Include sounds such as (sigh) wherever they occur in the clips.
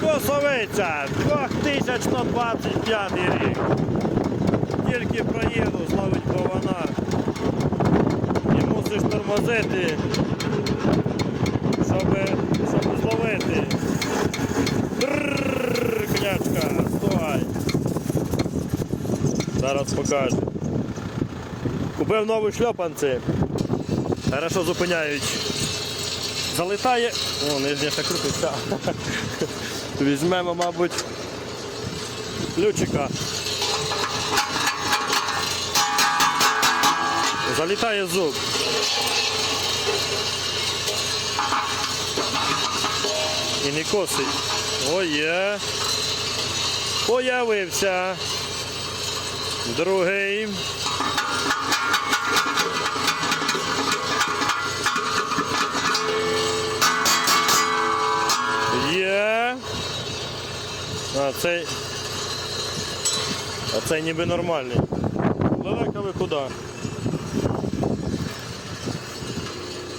Косовиця 2025 рік. Тільки проїду, зловить бована. І мусиш тормозити, щоб, щоб зловити. Брррр, конячка, стой. Зараз покажу. Купив нові шльопанці. Хорошо зупиняють. Залітає. О, нижня ще крутиться. (laughs) Візьмемо, мабуть, ключика. Залітає зуб. І не косить. О, є. Появився. Другий. А цей. А цей ніби нормальний. Далеко ви куди?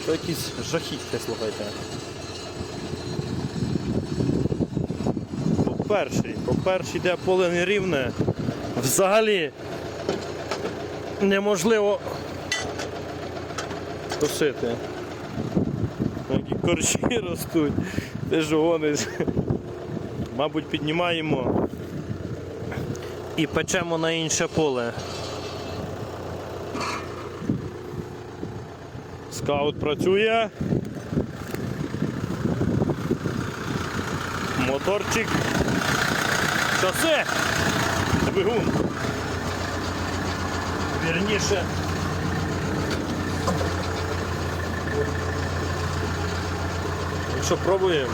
Це якісь жахіття, слухайте. По перший, по перший йде поле нерівне. Взагалі неможливо косити. Які корчі ростуть. Ти ж гониш. Мабуть, піднімаємо і печемо на інше поле. Скаут працює. Моторчик. Шосе. Двигун. Вірніше. Ну що, пробуємо?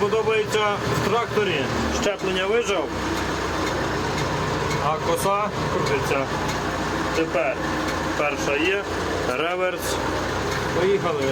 Подобається в тракторі щеплення вижав, а коса крутиться. Тепер перша є, реверс. Поїхали.